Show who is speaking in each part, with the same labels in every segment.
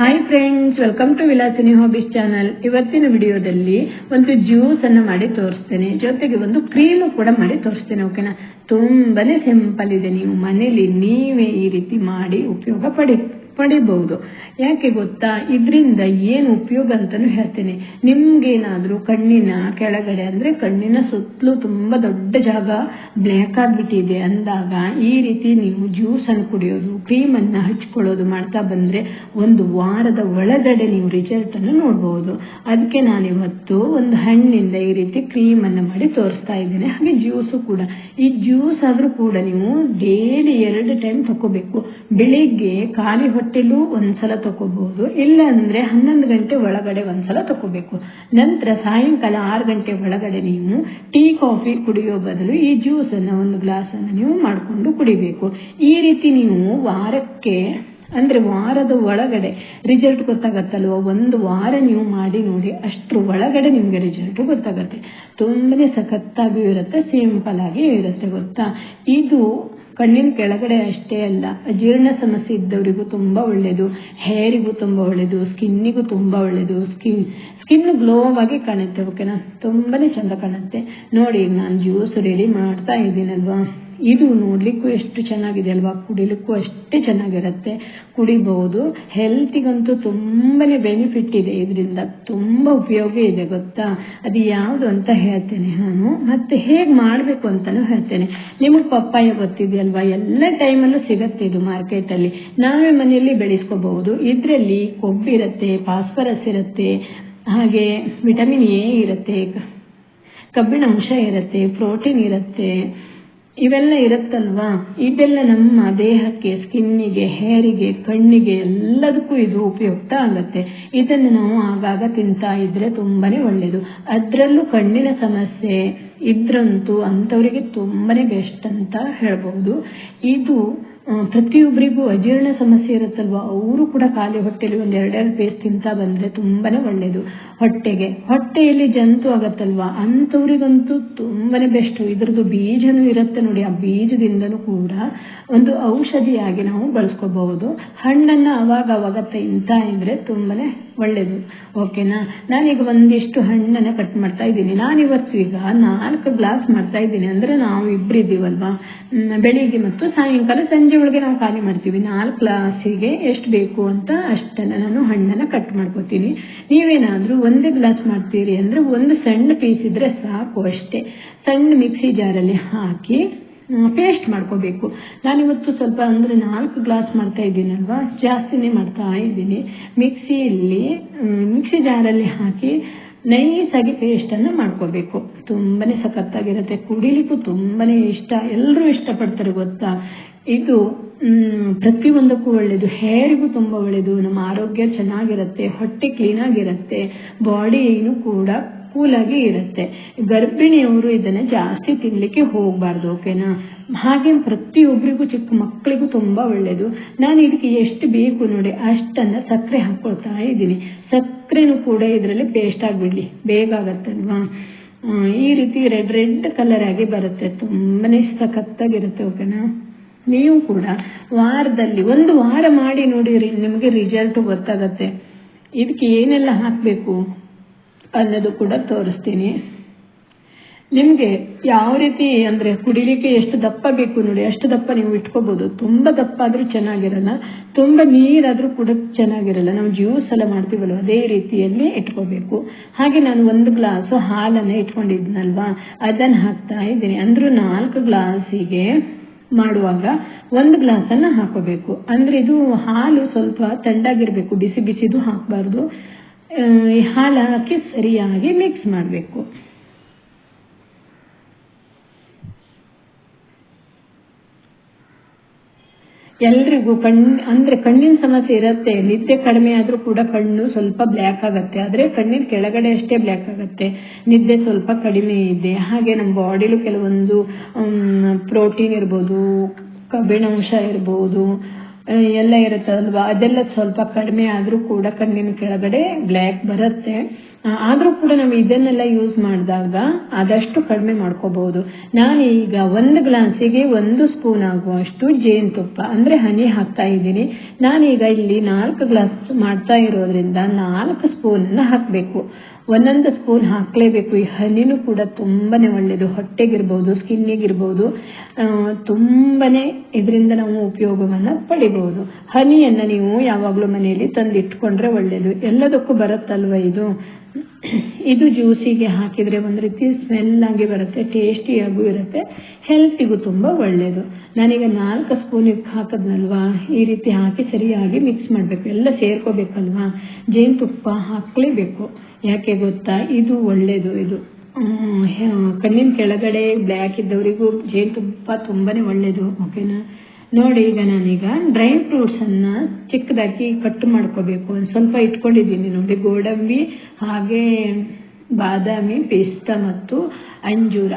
Speaker 1: Hi friends welcome to Vilasini hobbies channel ಇವತ್ತಿನ ವಿಡಿಯೋದಲ್ಲಿ ಒಂದು ಜ್ಯೂಸ್ ಅನ್ನು ಮಾಡಿ ತೋರಿಸ್ತೇನೆ. ಜೊತೆಗೆ ಒಂದು ಕ್ರೀಮು ಕೂಡ ಮಾಡಿ ತೋರಿಸ್ತೇನೆ ಓಕೆನಾ ತುಂಬಾ ಸಿಂಪಲ್ ಇದೆ. ನೀವು ಮನೇಲಿ ನೀವೇ ಈ ರೀತಿ ಮಾಡಿ ಉಪಯೋಗ ಪಡಿ. ಪಡಿಬಹುದು. ಯಾಕೆ ಗೊತ್ತಾ? ಇದರಿಂದ ಏನು ಉಪಯೋಗ ಅಂತಾನು ಹೇಳ್ತೇನೆ. ನಿಮ್ಗೇನಾದ್ರೂ ಕಣ್ಣಿನ ಕೆಳಗಡೆ ಅಂದ್ರೆ ಕಣ್ಣಿನ ಸುತ್ತಲೂ ತುಂಬಾ ದೊಡ್ಡ ಜಾಗ ಬ್ಲ್ಯಾಕ್ ಆಗ್ಬಿಟ್ಟಿದೆ ಅಂದಾಗ ಈ ರೀತಿ ನೀವು ಜ್ಯೂಸ್ ಅನ್ನು ಕುಡಿಯೋದು, ಕ್ರೀಮ್ ಅನ್ನ ಹಚ್ಕೊಳ್ಳೋದು ಮಾಡ್ತಾ ಬಂದ್ರೆ ಒಂದು ವಾರದ ಒಳಗಡೆ ನೀವು ರಿಸಲ್ಟ್ ಅನ್ನು ನೋಡಬಹುದು ಅದಕ್ಕೆ ನಾನು ಇವತ್ತು ಒಂದು ಹಣ್ಣಿಂದ ಈ ರೀತಿ ಕ್ರೀಮ್ ಅನ್ನು ಮಾಡಿ ತೋರಿಸ್ತಾ ಇದ್ದೇನೆ. ಹಾಗೆ ಜ್ಯೂಸು ಕೂಡ. ಈ ಜ್ಯೂಸ್ ಆದ್ರೂ ಕೂಡ ನೀವು ಡೈಲಿ ಎರಡು ಟೈಮ್ ತಗೋಬೇಕು ಬೆಳಿಗ್ಗೆ ಖಾಲಿ ಹೊಟ್ಟೆಲೂ ಒಂದ್ಸಲ ತಗೋಬಹುದು ಇಲ್ಲ ಅಂದ್ರೆ ಹನ್ನೊಂದು ಗಂಟೆ ಒಳಗಡೆ ಒಂದ್ಸಲ ತಗೋಬೇಕು ನಂತರ ಸಾಯಂಕಾಲ ಆರು ಗಂಟೆ ಒಳಗಡೆ ನೀವು ಟೀ, ಕಾಫಿ ಕುಡಿಯೋ ಬದಲು ಈ ಜ್ಯೂಸ್ ಅನ್ನ ಒಂದು ಗ್ಲಾಸ್ ಅನ್ನು ನೀವು ಮಾಡಿಕೊಂಡು ಕುಡಿಬೇಕು. ಈ ರೀತಿ ನೀವು ವಾರಕ್ಕೆ, ಅಂದ್ರೆ ವಾರದ ಒಳಗಡೆ ರಿಸಲ್ಟ್ ಗೊತ್ತಾಗತ್ತಲ್ವ? ಒಂದು ವಾರ ನೀವು ಮಾಡಿ ನೋಡಿ, ಅಷ್ಟ್ರ ಒಳಗಡೆ ನಿಮಗೆ ರಿಸಲ್ಟ್ ಗೊತ್ತಾಗತ್ತೆ. ತುಂಬಾನೇ ಸಖತ್ತಾಗಿಯೂ ಇರುತ್ತೆ ಸಿಂಪಲ್ ಆಗಿ ಇರುತ್ತೆ, ಗೊತ್ತಾ? ಇದು ಕಣ್ಣಿನ ಕೆಳಗಡೆ ಅಷ್ಟೇ ಅಲ್ಲ, ಜೀರ್ಣ ಸಮಸ್ಯೆ ಇದ್ದವರಿಗೂ ತುಂಬ ಒಳ್ಳೆಯದು ಹೇರಿಗೂ ತುಂಬ ಒಳ್ಳೆಯದು ಸ್ಕಿನ್ನಿಗೂ ತುಂಬ ಒಳ್ಳೆಯದು ಸ್ಕಿನ್ ಸ್ಕಿನ್ ಗ್ಲೋ ಆಗಿ ಕಾಣುತ್ತೆ ಓಕೆನಾ ತುಂಬಾನೇ ಚಂದ ಕಾಣುತ್ತೆ. ನೋಡಿ, ನಾನು ಜ್ಯೂಸ್ ರೆಡಿ ಮಾಡ್ತಾ ಇದ್ದೀನಲ್ವಾ? ಇದು ನೋಡ್ಲಿಕ್ಕೂ ಎಷ್ಟು ಚೆನ್ನಾಗಿದೆ ಅಲ್ವಾ? ಕುಡಿಲಿಕ್ಕೂ ಅಷ್ಟೇ ಚೆನ್ನಾಗಿರುತ್ತೆ. ಕುಡಿಬಹುದು ಹೆಲ್ತಿಗಂತೂ ತುಂಬಾನೇ ಬೆನಿಫಿಟ್ ಇದೆ ಇದರಿಂದ. ತುಂಬಾ ಉಪಯೋಗ ಇದೆ, ಗೊತ್ತಾ? ಅದು ಯಾವುದು ಅಂತ ಹೇಳ್ತೇನೆ ನಾನು. ಮತ್ತೆ ಹೇಗೆ ಮಾಡಬೇಕು ಅಂತಲೂ ಹೇಳ್ತೇನೆ. ನಿಮಗೆ ಪಪ್ಪಾಯ ಗೊತ್ತಿದೆಯಲ್ವಾ? ಎಲ್ಲ ಟೈಮಲ್ಲೂ ಸಿಗತ್ತೆ ಇದು ಮಾರ್ಕೆಟಲ್ಲಿ. ನಾವೇ ಮನೆಯಲ್ಲಿ ಬೆಳೆಸ್ಕೋಬಹುದು. ಇದರಲ್ಲಿ ಕೊಬ್ಬಿರುತ್ತೆ ಫಾಸ್ಫರಸ್ ಇರುತ್ತೆ, ಹಾಗೆ ವಿಟಮಿನ್ ಎ ಇರುತ್ತೆ ಕಬ್ಬಿಣ ಅಂಶ ಇರುತ್ತೆ, ಪ್ರೋಟೀನ್ ಇರುತ್ತೆ ಇವೆಲ್ಲ ಇರುತ್ತಲ್ವಾ? ಇದೆಲ್ಲ ನಮ್ಮ ದೇಹಕ್ಕೆ, ಸ್ಕಿನ್ನಿಗೆ, ಹೇರಿಗೆ, ಕಣ್ಣಿಗೆ ಎಲ್ಲದಕ್ಕೂ ಇದು ಉಪಯುಕ್ತ ಆಗುತ್ತೆ. ಇದನ್ನು ನಾವು ಆಗಾಗ ತಿಂತಾ ಇದ್ರೆ ತುಂಬಾನೇ ಒಳ್ಳೇದು. ಅದರಲ್ಲೂ ಕಣ್ಣಿನ ಸಮಸ್ಯೆ ಇದ್ರಂತೂ ಅಂಥವರಿಗೆ ತುಂಬಾನೇ ಬೆಸ್ಟ್ ಅಂತ ಹೇಳ್ಬೋದು. ಇದು ಪ್ರತಿಯೊಬ್ಬರಿಗೂ ಅಜೀರ್ಣ ಸಮಸ್ಯೆ ಇರುತ್ತಲ್ವಾ? ಅವರು ಕೂಡ ಖಾಲಿ ಹೊಟ್ಟೆಲಿ ಒಂದ್ ಎರಡೆರಡು ಪೀಸ್ ತಿಂತಾ ಬಂದ್ರೆ ತುಂಬಾನೇ ಒಳ್ಳೇದು. ಹೊಟ್ಟೆಗೆ, ಹೊಟ್ಟೆಯಲ್ಲಿ ಜಂತು ಆಗತ್ತಲ್ವ? ಅಂಥವ್ರಿಗಂತೂ ತುಂಬಾನೇ ಬೆಸ್ಟ್ ಇದ್ರದ್ದು ಬೀಜನೂ ಇರುತ್ತೆ ನೋಡಿ, ಆ ಬೀಜದಿಂದನೂ ಕೂಡ ಒಂದು ಔಷಧಿಯಾಗಿ ನಾವು ಬಳಸ್ಕೋಬಹುದು. ಹಣ್ಣನ್ನ ಅವಾಗ ಅವಾಗ ತಿಂತಾ ಇದ್ರೆ ತುಂಬಾನೇ ಒಳ್ಳೇದು. ಓಕೆನಾ ನಾನೀಗ ಒಂದಿಷ್ಟು ಹಣ್ಣನ್ನ ಕಟ್ ಮಾಡ್ತಾ ಇದ್ದೀನಿ. ನಾನಿವತ್ತು ಈಗ ನಾಲ್ಕು ಗ್ಲಾಸ್ ಮಾಡ್ತಾ ಇದ್ದೀನಿ. ಅಂದ್ರೆ ನಾವು ಇಬ್ಬರಿದ್ದೀವಲ್ವಾ ಬೆಳಿಗ್ಗೆ ಮತ್ತು ಸಾಯಂಕಾಲ ಸಂಜೆ ಒಳಗೆ ನಾವು ಖಾಲಿ ಮಾಡ್ತೀವಿ. ನಾಲ್ಕು ಗ್ಲಾಸಿಗೆ ಎಷ್ಟು ಬೇಕು ಅಂತ ಅಷ್ಟನ್ನ ನಾನು ಹಣ್ಣನ್ನ ಕಟ್ ಮಾಡ್ಕೋತೀನಿ. ನೀವೇನಾದರೂ ಒಂದೇ ಗ್ಲಾಸ್ ಮಾಡ್ತೀರಿ ಅಂದ್ರೆ ಒಂದು ಸಣ್ಣ ಪೀಸ್ ಇದ್ದರೆ ಸಾಕು ಅಷ್ಟೇ. ಸಣ್ಣ ಮಿಕ್ಸಿ ಜಾರಲ್ಲಿ ಹಾಕಿ ಪೇಸ್ಟ್ ಮಾಡ್ಕೋಬೇಕು. ನಾನಿವತ್ತು ಸ್ವಲ್ಪ ಅಂದರೆ ನಾಲ್ಕು ಗ್ಲಾಸ್ ಮಾಡ್ತಾ ಇದ್ದೀನಲ್ವಾ? ಜಾಸ್ತಿನೇ ಮಾಡ್ತಾ ಇದ್ದೀನಿ. ಮಿಕ್ಸಿಯಲ್ಲಿ ಮಿಕ್ಸಿ ಜಾರಲ್ಲಿ ಹಾಕಿ ನೈಸಾಗಿ ಪೇಸ್ಟನ್ನು ಮಾಡ್ಕೋಬೇಕು. ತುಂಬಾನೇ ಸಖತ್ತಾಗಿರುತ್ತೆ. ಕುಡಿಲಿಕ್ಕೂ ತುಂಬಾನೇ ಇಷ್ಟ. ಎಲ್ಲರೂ ಇಷ್ಟಪಡ್ತಾರೆ ಗೊತ್ತಾ? ಇದು ಪ್ರತಿಯೊಂದಕ್ಕೂ ಒಳ್ಳೆಯದು ಹೇರಿಗೂ ತುಂಬ ಒಳ್ಳೆಯದು ನಮ್ಮ ಆರೋಗ್ಯ ಚೆನ್ನಾಗಿರುತ್ತೆ. ಹೊಟ್ಟೆ ಕ್ಲೀನ್ ಆಗಿರುತ್ತೆ. ಏನು ಕೂಡ ಕೂಲಾಗಿ ಇರುತ್ತೆ. ಗರ್ಭಿಣಿಯವರು ಇದನ್ನ ಜಾಸ್ತಿ ತಿನ್ನಲಿಕ್ಕೆ ಹೋಗಬಾರ್ದು, ಓಕೆನಾ? ಹಾಗೆ ಪ್ರತಿಯೊಬ್ಬರಿಗೂ ಚಿಕ್ಕ ಮಕ್ಕಳಿಗೂ ತುಂಬ ಒಳ್ಳೆಯದು ನಾನು ಇದಕ್ಕೆ ಎಷ್ಟು ಬೇಕು ನೋಡಿ, ಅಷ್ಟನ್ನ ಸಕ್ಕರೆ ಹಾಕ್ಕೊಳ್ತಾ ಇದ್ದೀನಿ. ಸಕ್ಕರೆನೂ ಕೂಡ ಇದರಲ್ಲಿ ಪೇಸ್ಟ್ ಆಗಿಬಿಡ್ಲಿ, ಬೇಗ ಆಗತ್ತಲ್ವಾ? ಈ ರೀತಿ ರೆಡ್ ರೆಡ್ ಕಲರ್ ಆಗಿ ಬರುತ್ತೆ. ತುಂಬಾನೇ ಸಖತ್ತಾಗಿರುತ್ತೆ, ಓಕೆನಾ? ನೀವು ಕೂಡ ವಾರದಲ್ಲಿ ಒಂದು ವಾರ ಮಾಡಿ ನೋಡಿರಿ ನಿಮಗೆ ರಿಸಲ್ಟು ಗೊತ್ತಾಗತ್ತೆ. ಇದಕ್ಕೆ ಏನೆಲ್ಲ ಹಾಕಬೇಕು? ಅನ್ನೋದು ಕೂಡ ತೋರಿಸ್ತೀನಿ. ನಿಮಗೆ ಯಾವ ರೀತಿ ಅಂದರೆ ಕುಡಿಲಿಕ್ಕೆ ಎಷ್ಟು ದಪ್ಪ ಬೇಕು ನೋಡಿ, ಅಷ್ಟು ದಪ್ಪ ನೀವು ಇಟ್ಕೋಬೋದು. ತುಂಬ ದಪ್ಪ ಆದರೂ ಚೆನ್ನಾಗಿರಲ್ಲ, ತುಂಬ ನೀರಾದರೂ ಕೂಡ ಚೆನ್ನಾಗಿರಲ್ಲ. ನಾವು ಜ್ಯೂಸ್ ಎಲ್ಲ ಮಾಡ್ತೀವಲ್ವ, ಅದೇ ರೀತಿಯಲ್ಲಿ ಇಟ್ಕೋಬೇಕು. ಹಾಗೆ ನಾನು ಒಂದು ಗ್ಲಾಸು ಹಾಲನ್ನು ಇಟ್ಕೊಂಡಿದ್ನಲ್ವಾ, ಅದನ್ನು ಹಾಕ್ತಾ ಇದ್ದೀನಿ. ಅಂದರೂ ನಾಲ್ಕು ಗ್ಲಾಸಿಗೆ ಮಾಡುವಾಗ ಒಂದು ಗ್ಲಾಸನ್ನು ಹಾಕೋಬೇಕು. ಅಂದರೆ ಇದು ಹಾಲು ಸ್ವಲ್ಪ ತಣ್ಣಗಿರಬೇಕು ಬಿಸಿ ಬಿಸಿದು ಹಾಕಬಾರ್ದು. ಹಾಲು ಹಾಕಿ ಸರಿಯಾಗಿ ಮಿಕ್ಸ್ ಮಾಡಬೇಕು. ಎಲ್ರಿಗೂ ಕಣ್, ಅಂದ್ರೆ ಕಣ್ಣಿನ ಸಮಸ್ಯೆ ಇರುತ್ತೆ ನಿದ್ದೆ ಕಡಿಮೆ ಆದ್ರೂ ಕೂಡ ಕಣ್ಣು ಸ್ವಲ್ಪ ಬ್ಲ್ಯಾಕ್ ಆಗುತ್ತೆ, ಆದ್ರೆ ಕಣ್ಣಿನ ಕೆಳಗಡೆ ಅಷ್ಟೇ ಬ್ಲ್ಯಾಕ್ ಆಗುತ್ತೆ. ನಿದ್ದೆ ಸ್ವಲ್ಪ ಕಡಿಮೆ ಇದೆ. ಹಾಗೆ ನಮ್ಮ ಬಾಡಿಲೂ ಕೆಲವೊಂದು ಪ್ರೋಟೀನ್ ಇರ್ಬೋದು, ಕಬ್ಬಿಣಾಂಶ ಇರ್ಬೋದು ಎಲ್ಲ ಇರುತ್ತಲ್ವಾ ಅದೆಲ್ಲ ಸ್ವಲ್ಪ ಕಡಿಮೆ ಆದರೂ ಕೂಡ ಕಣ್ಣಿನ ಕೆಳಗಡೆ ಬ್ಲ್ಯಾಕ್ ಬರುತ್ತೆ. ಆದರೂ ಕೂಡ ನಾವು ಇದನ್ನೆಲ್ಲ ಯೂಸ್ ಮಾಡಿದಾಗ ಆದಷ್ಟು ಕಡಿಮೆ ಮಾಡ್ಕೋಬಹುದು. ನಾನು ಈಗ ಒಂದು ಗ್ಲಾಸಿಗೆ ಒಂದು ಸ್ಪೂನ್ ಆಗುವಷ್ಟು ಜೇನುತುಪ್ಪ, ಅಂದ್ರೆ ಹನಿ ಹಾಕ್ತಾ ಇದ್ದೀನಿ. ನಾನೀಗ ಇಲ್ಲಿ ನಾಲ್ಕು ಗ್ಲಾಸ್ ಮಾಡ್ತಾ ಇರೋದ್ರಿಂದ ನಾಲ್ಕು ಸ್ಪೂನನ್ನು ಹಾಕಬೇಕು. ಒಂದೊಂದು ಸ್ಪೂನ್ ಹಾಕಲೇಬೇಕು. ಈ ಹನಿನೂ ಕೂಡ ತುಂಬಾನೇ ಒಳ್ಳೆಯದು ಹೊಟ್ಟೆಗಿರ್ಬೋದು ಸ್ಕಿನ್ನಿಗಿರ್ಬೋದು ತುಂಬಾನೇ ಇದರಿಂದ ನಾವು ಉಪಯೋಗವನ್ನು ಪಡಿಬೋದು. ಹನಿಯನ್ನು ನೀವು ಯಾವಾಗಲೂ ಮನೆಯಲ್ಲಿ ತಂದಿಟ್ಕೊಂಡ್ರೆ ಒಳ್ಳೆಯದು ಎಲ್ಲದಕ್ಕೂ ಬರುತ್ತಲ್ವ ಇದು? ಇದು ಜ್ಯೂಸಿಗೆ ಹಾಕಿದರೆ ಒಂದು ರೀತಿ ಸ್ಮೆಲ್ಲಾಗಿ ಬರುತ್ತೆ ಟೇಸ್ಟಿಯಾಗೂ ಇರುತ್ತೆ ಹೆಲ್ತಿಗೂ ತುಂಬ ಒಳ್ಳೆಯದು ನಾನೀಗ ನಾಲ್ಕು ಸ್ಪೂನಿಗೆ ಹಾಕಿದ್ನಲ್ವಾ? ಈ ರೀತಿ ಹಾಕಿ ಸರಿಯಾಗಿ ಮಿಕ್ಸ್ ಮಾಡಬೇಕು. ಎಲ್ಲ ಸೇರ್ಕೋಬೇಕಲ್ವಾ? ಜೇನುತುಪ್ಪ ಹಾಕಲೇಬೇಕು. ಯಾಕೆ ಗೊತ್ತಾ? ಇದು ಒಳ್ಳೆಯದು ಇದು. ಕಣ್ಣಿನ ಕೆಳಗಡೆ ಬ್ಲ್ಯಾಕ್ ಇದ್ದವರಿಗೂ ಜೇನುತುಪ್ಪ ತುಂಬಾ ಒಳ್ಳೆಯದು ಓಕೆನಾ ನೋಡಿ ಈಗ ನಾನೀಗ ಡ್ರೈ ಫ್ರೂಟ್ಸನ್ನು ಚಿಕ್ಕದಾಗಿ ಕಟ್ ಮಾಡ್ಕೋಬೇಕು. ಒಂದು ಸ್ವಲ್ಪ ಇಟ್ಕೊಂಡಿದ್ದೀನಿ ನೋಡಿ, ಗೋಡಂಬಿ, ಹಾಗೆ ಬಾದಾಮಿ, ಪಿಸ್ತಾ ಮತ್ತು ಅಂಜೂರ.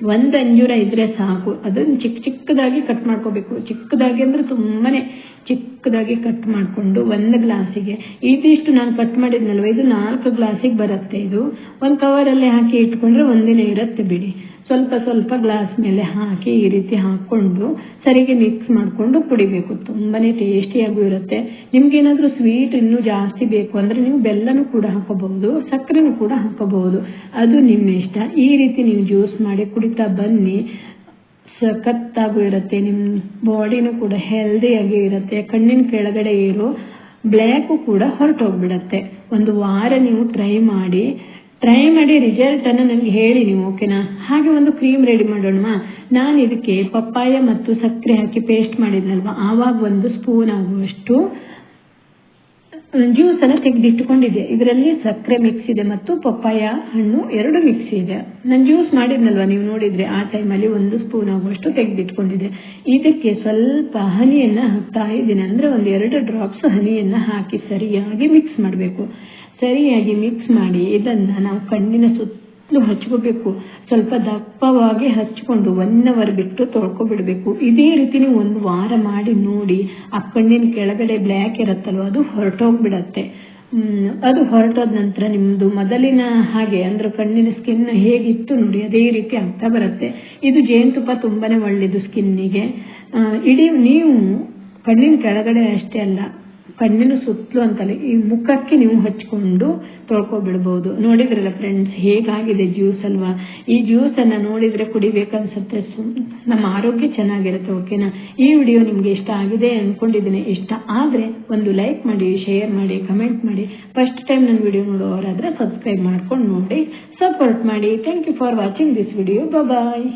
Speaker 1: ಒಂದು ಅಂಜೂರ ಇದ್ರೆ ಸಾಕು. ಅದನ್ನು ಚಿಕ್ಕ ಚಿಕ್ಕದಾಗಿ ಕಟ್ ಮಾಡ್ಕೋಬೇಕು. ಚಿಕ್ಕದಾಗಿ ಅಂದರೆ ತುಂಬಾ ಚಿಕ್ಕದಾಗಿ ಕಟ್ ಮಾಡಿಕೊಂಡು ಒಂದು ಗ್ಲಾಸಿಗೆ. ಇದಿಷ್ಟು ನಾನು ಕಟ್ ಮಾಡಿದ್ನಲ್ವ, ಇದು ನಾಲ್ಕು ಗ್ಲಾಸಿಗೆ ಬರುತ್ತೆ ಇದು. ಒಂದು ಕವರಲ್ಲಿ ಹಾಕಿ ಇಟ್ಕೊಂಡ್ರೆ ಒಂದಿನ ಇರುತ್ತೆ ಬಿಡಿ. ಸ್ವಲ್ಪ ಸ್ವಲ್ಪ ಗ್ಲಾಸ್ ಮೇಲೆ ಹಾಕಿ ಈ ರೀತಿ ಹಾಕ್ಕೊಂಡು ಸರಿಗೆ ಮಿಕ್ಸ್ ಮಾಡಿಕೊಂಡು ಕುಡಿಬೇಕು. ತುಂಬಾನೇ ಟೇಸ್ಟಿಯಾಗೂ ಇರುತ್ತೆ. ನಿಮ್ಗೇನಾದರೂ ಸ್ವೀಟ್ ಇನ್ನೂ ಜಾಸ್ತಿ ಬೇಕು ಅಂದರೆ ನೀವು ಬೆಲ್ಲನೂ ಕೂಡ ಹಾಕೋಬಹುದು, ಸಕ್ಕರೆನೂ ಕೂಡ ಹಾಕೋಬಹುದು. ಅದು ನಿಮ್ಮ ಇಷ್ಟ. ಈ ರೀತಿ ನೀವು ಜ್ಯೂಸ್ ಮಾಡಿ ಕುಡಿತಾ ಬನ್ನಿ. ಸಖತ್ತಾಗೂ ಇರುತ್ತೆ. ನಿಮ್ಮ ಬಾಡಿನೂ ಕೂಡ ಹೆಲ್ದಿಯಾಗಿ ಇರುತ್ತೆ. ಕಣ್ಣಿನ ಕೆಳಗಡೆ ಇರೋ ಬ್ಲ್ಯಾಕು ಕೂಡ ಹೊರಟೋಗ್ಬಿಡತ್ತೆ. ಒಂದು ವಾರ ನೀವು ಟ್ರೈ ಮಾಡಿ ಟ್ರೈ ಮಾಡಿ ರಿಸಲ್ಟನ್ನು ನನಗೆ ಹೇಳಿ ನೀವು ಓಕೆನಾ ಹಾಗೆ ಒಂದು ಕ್ರೀಮ್ ರೆಡಿ ಮಾಡೋಣ ನಾನು ಇದಕ್ಕೆ ಪಪ್ಪಾಯ ಮತ್ತು ಸಕ್ಕರೆ ಹಾಕಿ ಪೇಸ್ಟ್ ಮಾಡಿದ್ನಲ್ವ? ಆವಾಗ ಒಂದು ಸ್ಪೂನ್ ಆಗುವಷ್ಟು ಜ್ಯೂಸನ್ನು ತೆಗೆದಿಟ್ಟುಕೊಂಡಿದ್ದೆ ಇದರಲ್ಲಿ ಸಕ್ಕರೆ ಮಿಕ್ಸ್ ಇದೆ ಮತ್ತು ಪಪ್ಪಾಯ ಹಣ್ಣು ಎರಡು ಮಿಕ್ಸ್ ಇದೆ. ನಾನು ಜ್ಯೂಸ್ ಮಾಡಿದ್ನಲ್ವ ನೀವು ನೋಡಿದ್ರೆ? ಆ ಟೈಮಲ್ಲಿ ಒಂದು ಸ್ಪೂನ್ ಆಗುವಷ್ಟು ತೆಗೆದಿಟ್ಕೊಂಡಿದ್ದೆ. ಇದಕ್ಕೆ ಸ್ವಲ್ಪ ಹನಿಯನ್ನು ಹಾಕ್ತಾ ಇದ್ದೀನಿ. ಅಂದರೆ ಒಂದು ಎರಡು ಡ್ರಾಪ್ಸ್ ಹನಿಯನ್ನು ಹಾಕಿ ಸರಿಯಾಗಿ ಮಿಕ್ಸ್ ಮಾಡಬೇಕು. ಸರಿಯಾಗಿ ಮಿಕ್ಸ್ ಮಾಡಿ ಇದನ್ನು ನಾವು ಕಣ್ಣಿನ ಸುತ್ತಲೂ ಹಚ್ಕೋಬೇಕು. ಸ್ವಲ್ಪ ದಪ್ಪವಾಗಿ ಹಚ್ಕೊಂಡು ಒನ್ ಅವರ್ ಬಿಟ್ಟು ತೊಳ್ಕೊಬಿಡಬೇಕು. ಇದೇ ರೀತಿ ಒಂದು ವಾರ ಮಾಡಿ ನೋಡಿ, ಆ ಕಣ್ಣಿನ ಕೆಳಗಡೆ ಬ್ಲ್ಯಾಕ್ ಇರುತ್ತಲ್ವ, ಅದು ಹೊರಟೋಗ್ಬಿಡತ್ತೆ. ಅದು ಹೊರಟೋದ ನಂತರ ನಿಮ್ಮದು ಮೊದಲಿನ ಹಾಗೆ, ಅಂದ್ರೆ ಕಣ್ಣಿನ ಸ್ಕಿನ್ ಹೇಗಿತ್ತು ನೋಡಿ, ಅದೇ ರೀತಿ ಆಗ್ತಾ ಬರುತ್ತೆ. ಇದು ಜೇನುತುಪ್ಪ ತುಂಬಾ ಒಳ್ಳೆಯದು ಸ್ಕಿನ್ನಿಗೆ ಇಡೀ ನೀವು ಕಣ್ಣಿನ ಕೆಳಗಡೆ ಅಷ್ಟೇ ಅಲ್ಲ ಕಣ್ಣಿನ ಸುತ್ತಲೂ ಅಂತಲ್ಲ ಈ ಮುಖಕ್ಕೆ ನೀವು ಹಚ್ಕೊಂಡು ತೊಳ್ಕೊಬಿಡ್ಬೋದು. ನೋಡಿದ್ರಲ್ಲ ಫ್ರೆಂಡ್ಸ್ ಹೇಗಾಗಿದೆ ಜ್ಯೂಸ್ ಅಲ್ವಾ? ಈ ಜ್ಯೂಸನ್ನು ನೋಡಿದರೆ ಕುಡಿಬೇಕನ್ಸುತ್ತೆ ನಮ್ಮ ಆರೋಗ್ಯ ಚೆನ್ನಾಗಿರುತ್ತೆ ಓಕೆನಾ ಈ ವಿಡಿಯೋ ನಿಮಗೆ ಇಷ್ಟ ಆಗಿದೆ ಅಂದ್ಕೊಂಡಿದ್ದೀನಿ ಇಷ್ಟ ಆದರೆ ಒಂದು ಲೈಕ್ ಮಾಡಿ ಶೇರ್ ಮಾಡಿ ಕಮೆಂಟ್ ಮಾಡಿ. ಫಸ್ಟ್ ಟೈಮ್ ನನ್ನ ವಿಡಿಯೋ ನೋಡೋರಾದರೆ ಸಬ್ಸ್ಕ್ರೈಬ್ ಮಾಡ್ಕೊಂಡು ನೋಡಿ ಸಪೋರ್ಟ್ ಮಾಡಿ. Thank you for watching this video bye